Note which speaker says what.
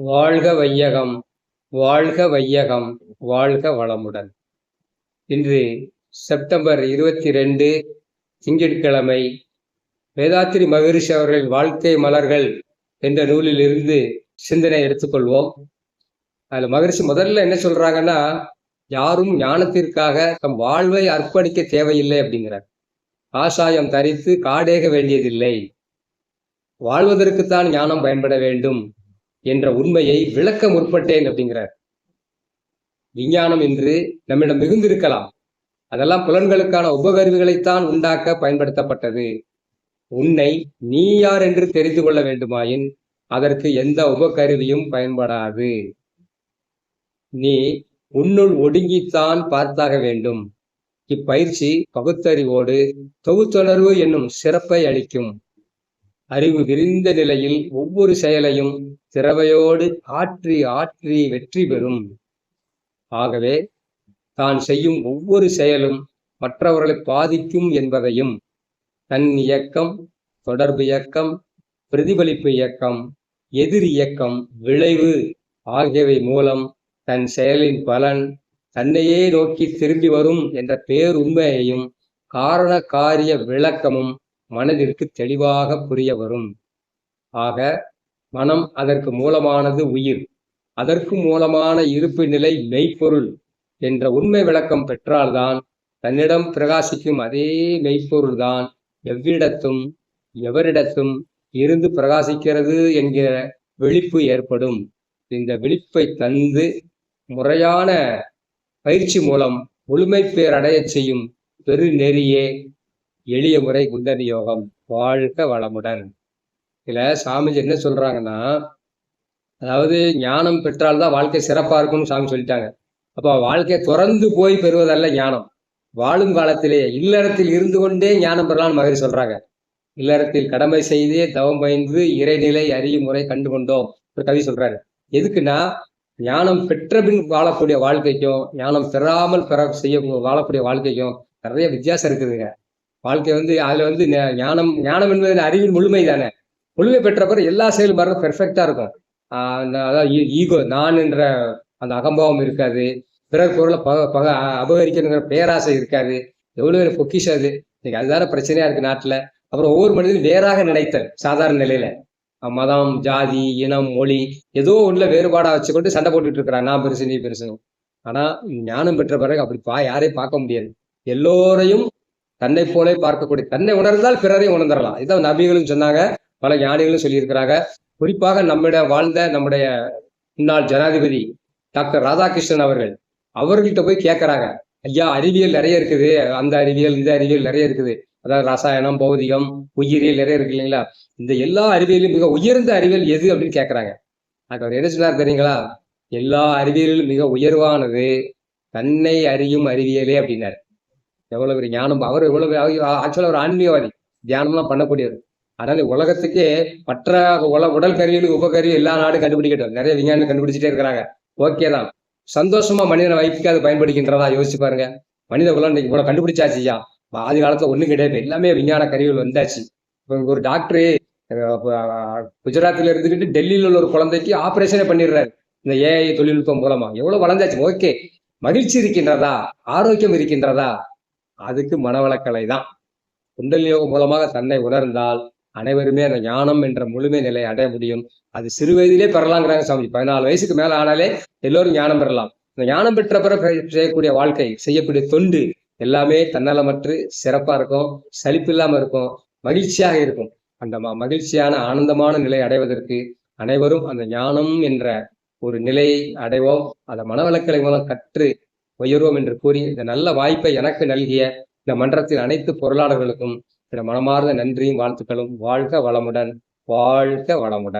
Speaker 1: வாழ்க வையகம் வாழ்க வையகம் வாழ்க வளமுடன். இன்று செப்டம்பர் இருபத்தி ரெண்டு திங்கட்கிழமை வேதாத்திரி மகரிஷி அவர்களின் வாழ்க்கை மலர்கள் என்ற நூலில் இருந்து சிந்தனை எடுத்துக்கொள்வோம். அதில் மகரிஷி முதல்ல என்ன சொல்றாங்கன்னா யாரும் ஞானத்திற்காக தம் வாழ்வை அர்ப்பணிக்க தேவையில்லை அப்படிங்கிறார். ஆசாயம் தரித்து காடேக வேண்டியதில்லை. வாழ்வதற்குத்தான் ஞானம் பயன்பட வேண்டும். என்ற உண்மையை விளக்க முற்பட்டேன் அப்படிங்கிறார். விஞ்ஞானம் என்று நம்மிடம் மிகுந்திருக்கலாம். அதெல்லாம் புலன்களுக்கான உபகருவிகளைத்தான் உண்டாக்க பயன்படுத்தப்பட்டது. உன்னை நீ யார் என்று தெரிந்து கொள்ள வேண்டுமாயின் அதற்கு எந்த உபகருவியும் பயன்படாது. நீ உன்னுள் ஒடுங்கித்தான் பார்த்தாக வேண்டும். இப்பயிற்சி பகுத்தறிவோடு தொகுத்துணர்வு என்னும் சிறப்பை அளிக்கும். அறிவு விரிந்த நிலையில் ஒவ்வொரு செயலையும் திறமையோடு ஆற்றி ஆற்றி வெற்றி பெறும். ஆகவே தான் செய்யும் ஒவ்வொரு செயலும் மற்றவர்களை பாதிக்கும் என்பதையும் தன் இயக்கம் தொடர்பு இயக்கம் பிரதிபலிப்பு இயக்கம் எதிர் இயக்கம் விளைவு ஆகியவை மூலம் தன் செயலின் பலன் தன்னையே நோக்கி திரும்பி வரும் என்ற பேருண்மையையும் காரண காரிய விளக்கமும் மனதிற்கு தெளிவாக புரிய வரும். ஆக மனம் அதற்கு மூலமானது உயிர். அதற்கு மூலமான இருப்பு நிலை மெய்ப்பொருள் என்ற உண்மை விளக்கம் பெற்றால்தான் தன்னிடம் பிரகாசிக்கும் அதே மெய்ப்பொருள்தான் எவ்விடத்தும் எவரிடத்தும் இருந்து பிரகாசிக்கிறது என்கிற விழிப்பு ஏற்படும். இந்த விழிப்பை தந்து முறையான பயிற்சி மூலம் முழுமை பேர் அடையச் செய்யும் பெருநெறியே எளிய முறை குந்தனி யோகம். வாழ்க வளமுடன். இதுல சாமிஜி என்ன சொல்றாங்கன்னா அதாவது ஞானம் பெற்றால்தான் வாழ்க்கை சிறப்பா இருக்கும்னு சாமி சொல்லிட்டாங்க. அப்போ வாழ்க்கையை துறந்து போய் பெறுவதல்ல ஞானம். வாழும் காலத்திலே இல்லறத்தில் இருந்து கொண்டே ஞானம் பெறலாம்னு மகிழ் சொல்றாங்க. இல்லறத்தில் கடமை செய்தே தவம் பயந்து இறைநிலை அறியும் முறை கண்டு கொண்டோம் ஒரு கவி சொல்றாரு. எதுக்குன்னா ஞானம் பெற்ற பின் வாழக்கூடிய வாழ்க்கைக்கும் ஞானம் பெறாமல் பெற செய்ய வாழக்கூடிய வாழ்க்கைக்கும் நிறைய வித்தியாசம் இருக்குதுங்க. வாழ்க்கை வந்து அதுல வந்து ஞானம் ஞானம் என்பது அறிவின் முழுமை தானே. முழுமை பெற்ற பிறகு எல்லா செயலும் பாருங்க பெர்ஃபெக்டா இருக்கும். அதாவது ஈகோ நான் என்ற அந்த அகம்பாவம் இருக்காது. பிறர் பொருளை பக பக அபகரிக்கணுங்கிற பேராசை இருக்காது. எவ்வளவு பொக்கிஷம் அது. இன்னைக்கு அதுதான பிரச்சனையா இருக்கு நாட்டுல. அப்புறம் ஒவ்வொரு மனிதனும் வேறாக நினைத்தல் சாதாரண நிலையில. மதம் ஜாதி இனம் மொழி ஏதோ ஒன்றுல வேறுபாடா வச்சுக்கொண்டு சண்டை போட்டுட்டு இருக்கிறான். நான் பெருசு நீ பெருசு ஆனா ஞானம் பெற்ற பிறகு அப்படி பா யாரையும் பார்க்க முடியாது. எல்லோரையும் தன்னை போலே பார்க்கக்கூடிய தன்னை உணர்ந்தால் பிறரையும் உணர்ந்துடலாம். இதான் நபிகளும் சொன்னாங்க பல ஞானிகளும் சொல்லியிருக்கிறாங்க. குறிப்பாக நம்மிடம் வாழ்ந்த நம்முடைய முன்னாள் ஜனாதிபதி டாக்டர் ராதாகிருஷ்ணன் அவர்கள் அவர்கள்ட்ட போய் கேட்கறாங்க. ஐயா அறிவியல் நிறைய இருக்குது அந்த அறிவியல் இந்த அறிவியல் நிறைய இருக்குது. அதாவது ரசாயனம் பௌதிகம் உயிரியல் நிறைய இருக்கு இல்லைங்களா? இந்த எல்லா அறிவியலும் மிக உயர்ந்த அறிவியல் எது அப்படின்னு கேட்கறாங்க. அதுக்கு அவர் என்ன சொன்னார் தெரியுங்களா? எல்லா அறிவியலிலும் மிக உயர்வானது தன்னை அறியும் அறிவியலே அப்படின்னாரு. எவ்வளவு பெரிய ஞானம்? அவர் எவ்வளவு ஆக்சுவலா ஒரு ஆன்மீகவாதி. தியானம்லாம் பண்ணக்கூடியவர். அதனால உலகத்துக்கே மற்ற உல உடல் கருவிகளுக்கு உபகருவி எல்லா நாடும் கண்டுபிடிக்கட்டும். நிறைய விஞ்ஞானம் கண்டுபிடிச்சிட்டே இருக்கிறாங்க. ஓகே தான். சந்தோஷமா மனிதனை வைப்புக்கு அது பயன்படுகின்றதா யோசிச்சு பாருங்க. மனித குலம் இன்னைக்கு இவ்வளவு கண்டுபிடிச்சாச்சுயா ஆதி காலத்துல ஒண்ணும் கிடையாது. எல்லாமே விஞ்ஞான கருவிகள் வந்தாச்சு. இப்போ ஒரு டாக்டரு குஜராத்ல இருந்துக்கிட்டு டெல்லியில் உள்ள ஒரு குழந்தைக்கு ஆபரேஷனே பண்ணிடுறாரு. இந்த ஏஐ தொழில்நுட்பம் மூலமா. எவ்வளவு வளர்ந்தாச்சு. ஓகே. மகிழ்ச்சி இருக்கின்றதா? ஆரோக்கியம் இருக்கின்றதா? அதுக்கு மனவளக்கலை தான் குண்டலி யோகம் மூலமாக தன்னை உணர்ந்தால் அனைவருமே அந்த ஞானம் என்ற முழுமை நிலை அடைய முடியும். அது சிறு வயதிலே பெறலாங்கிறாங்க சாமி பதினாலு வயசுக்கு மேல ஆனாலே எல்லோரும் ஞானம் பெறலாம். இந்த ஞானம் பெற்ற பிறகு செய்யக்கூடிய வாழ்க்கை செய்யக்கூடிய தொண்டு எல்லாமே தன்னலமற்று சிறப்பா இருக்கும் சலிப்பு இல்லாம இருக்கும் மகிழ்ச்சியாக இருக்கும். அந்த மகிழ்ச்சியான ஆனந்தமான நிலை அடைவதற்கு அனைவரும் அந்த ஞானம் என்ற ஒரு நிலையை அடைவோம். அந்த மனவளக்கலை மூலம் கற்று உயர்வோம் என்று கூறி இந்த நல்ல வாய்ப்பை எனக்கு நல்கிய இந்த மன்றத்தின் அனைத்து பொருளாளர்களுக்கும் சில மனமார்ந்த நன்றியும் வாழ்த்துக்களும். வாழ்க வளமுடன். வாழ்க வளமுடன்.